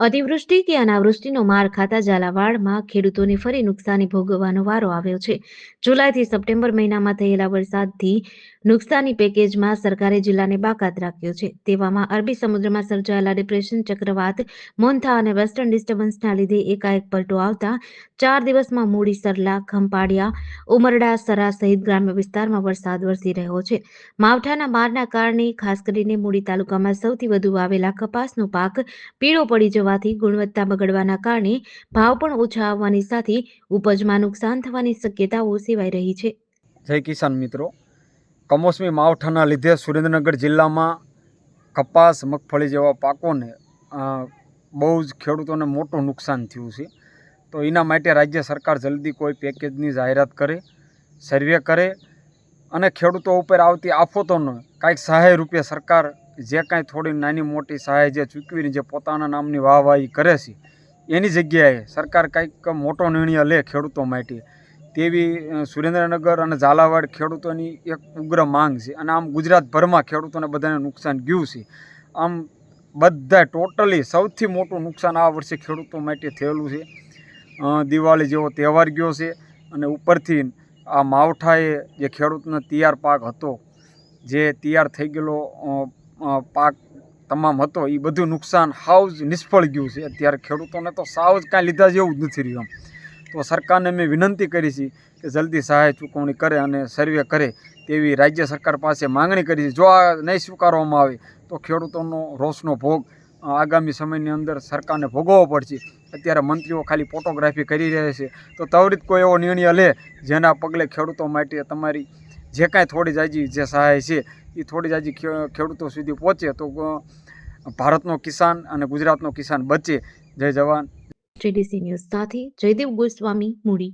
અતિવૃષ્ટિ કે અનાવૃષ્ટિનો માર ખાતા ઝાલાવાડમાં ખેડૂતોને ફરી નુકસાની ભોગવવાનો વારો આવ્યો છે. જુલાઈથી સપ્ટેમ્બર મહિનામાં થયેલા વરસાદથી નુકસાની પેકેજમાં સરકારે જિલ્લાને બાકાત રાખ્યો છે. તેવામાં અરબી સમુદ્રમાં સર્જાયેલા ડિપ્રેશન ચક્રવાત, મોન્થા અને વેસ્ટર્ન ડિસ્ટર્બન્સના લીધે એકાએક પલટો આવતા ચાર દિવસમાં મૂડી સરલા, ખંપાડિયા ઉમરડા સરા સહિત ગ્રામ્ય વિસ્તારમાં વરસાદ વરસી રહ્યો છે. માવઠાના મારના કારણે ખાસ કરીને મૂડી તાલુકામાં સૌથી વધુ વાવેલા કપાસનો પાક પીળો પડી જવાથી ગુણવત્તા બગડવાના કારણે ભાવ પણ ઓછા આવવાની સાથે ઉપજમાં નુકસાન થવાની શક્યતાઓ સેવાઈ રહી છે. જય કિસાન મિત્રો. કમોસમી માવઠાના લીધે સુરેન્દ્રનગર જિલ્લામાં કપાસ, મગફળી જેવા પાકોને બહુ જ ખેડૂતોને મોટું નુકસાન થયું છે. તો એના માટે રાજ્ય સરકાર જલ્દી કોઈ પેકેજની જાહેરાત કરે સર્વે કરે અને ખેડૂતો ઉપર આવતી આફતોનો કાંઈક સહાય રૂપે સરકાર જે કાંઈ થોડી નાની મોટી સહાય જે ચૂકવીને જે પોતાના નામની વાહવાહી કરે છે, એની જગ્યાએ સરકાર કાંઈક મોટો નિર્ણય લે ખેડૂતો માટે. તેવી સુરેન્દ્રનગર અને ઝાલાવાડ ખેડૂતોની એક ઉગ્ર માંગ છે અને આમ ગુજરાતભરમાં ખેડૂતોને બધાને નુકસાન ગયું છે. આમ બધા ટોટલી સૌથી મોટું નુકસાન આ વર્ષે ખેડૂતો માટે થયેલું છે. દિવાળી જેવો તહેવાર ગયો છે અને ઉપરથી આ માવઠાએ જે ખેડૂતનો તૈયાર પાક હતો, જે તૈયાર થઈ ગયેલો પાક તમામ હતો એ બધું નુકસાન હાવ જ નિષ્ફળ ગયું છે. અત્યારે ખેડૂતોને તો સાવ જ કાંઈ લીધા જેવું જ નથી રહ્યું તો સરકારને મેં વિનંતી કરી છે કે જલ્દી સહાય ચૂકવણી કરે અને સર્વે કરે તેવી રાજ્ય સરકાર પાસે માંગણી કરી છે. જો આ નહીં સ્વીકારવામાં આવે તો ખેડૂતોનો રોષનો ભોગ આગામી સમયની અંદર સરકારને ભોગવવો પડશે. અત્યારે મંત્રીઓ ખાલી ફોટોગ્રાફી કરી રહ્યા છે. તો ત્વરિત કોઈ એવો નિર્ણય લે, જેના પગલે ખેડૂતો માટે તમારી જે કાંઈ થોડી જાજી જે સહાય છે, એ થોડી જાજી ખેડૂતો સુધી પહોંચે તો ભારતનો કિસાન અને ગુજરાતનો કિસાન બચે. જય જવાન. ટીડીસી ન્યૂઝ સાથે જયદેવ ગોસ્વામી, મૂડી.